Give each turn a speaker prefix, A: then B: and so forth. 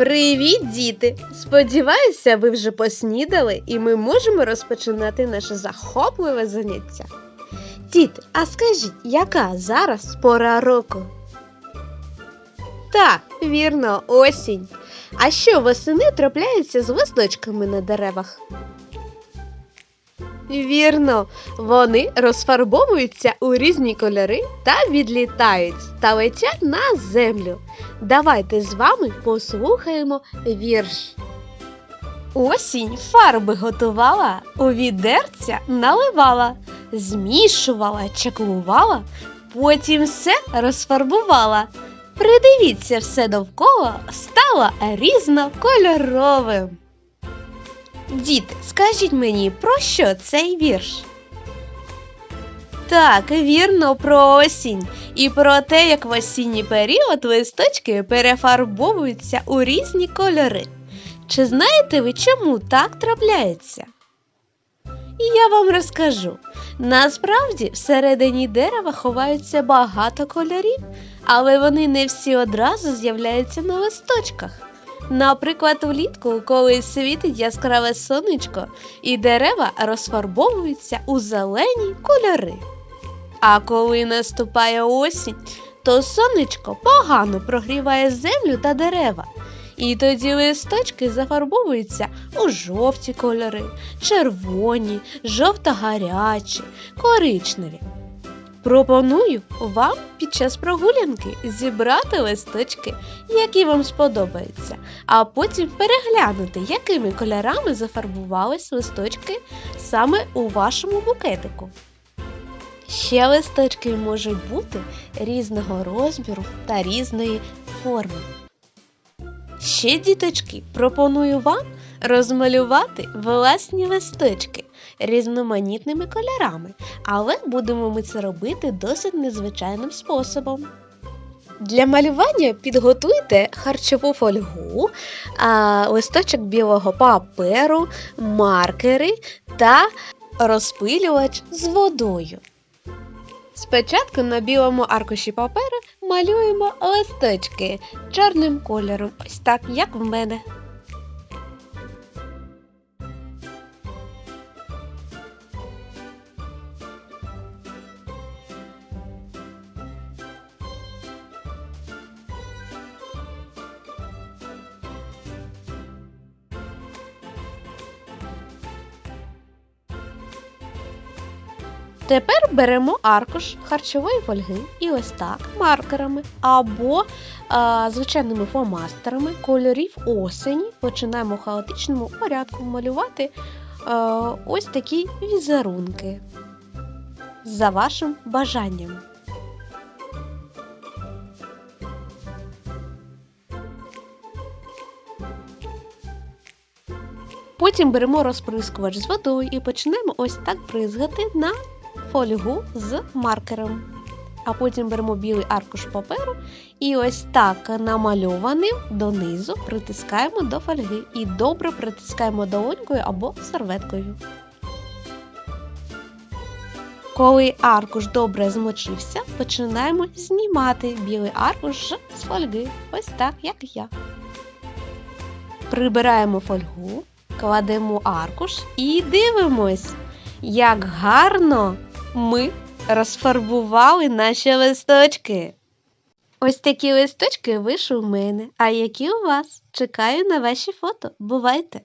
A: Привіт, діти! Сподіваюся, ви вже поснідали і ми можемо розпочинати наше захопливе заняття. Діти, а скажіть, яка зараз пора року? Так, вірно, осінь. А що восени трапляється з листочками на деревах? Вірно, вони розфарбовуються у різні кольори та відлітають та летять на землю. Давайте з вами послухаємо вірш. Осінь фарби готувала, у відерця наливала, змішувала, чаклувала, потім все розфарбувала. Придивіться все довкола, стало різнокольоровим. Діти, скажіть мені, про що цей вірш? Так, вірно, про осінь і про те, як в осінній період листочки перефарбовуються у різні кольори. Чи знаєте ви, чому так трапляється? І я вам розкажу. Насправді, всередині дерева ховаються багато кольорів, але вони не всі одразу з'являються на листочках. Наприклад, влітку, коли світить яскраве сонечко, і дерева розфарбовуються у зелені кольори. А коли наступає осінь, то сонечко погано прогріває землю та дерева. І тоді листочки зафарбовуються у жовті кольори, червоні, жовто-гарячі, коричневі. Пропоную вам під час прогулянки зібрати листочки, які вам сподобаються, а потім переглянути, якими кольорами зафарбувались листочки саме у вашому букетику. Ще листочки можуть бути різного розміру та різної форми. Ще, діточки, пропоную вам розмалювати власні листочки різноманітними кольорами, але будемо ми це робити досить незвичайним способом. Для малювання підготуйте харчову фольгу, листочок білого паперу, маркери та розпилювач з водою. Спочатку на білому аркуші паперу малюємо листочки чорним кольором, ось так, як в мене. Тепер беремо аркуш харчової фольги і ось так маркерами або а, звичайними фломастерами кольорів осені починаємо в хаотичному порядку малювати а, ось такі візерунки за вашим бажанням. Потім беремо розприскувач з водою і почнемо ось так бризгати на фольгу з маркером. А потім беремо білий аркуш паперу і ось так намальованим донизу притискаємо до фольги і добре притискаємо долонькою або серветкою. Коли аркуш добре змочився, починаємо знімати білий аркуш з фольги. Ось так, як я. Прибираємо фольгу, кладемо аркуш і дивимось, як гарно ми розфарбували наші листочки. Ось такі листочки вийшли у мене. А які у вас? Чекаю на ваші фото. Бувайте!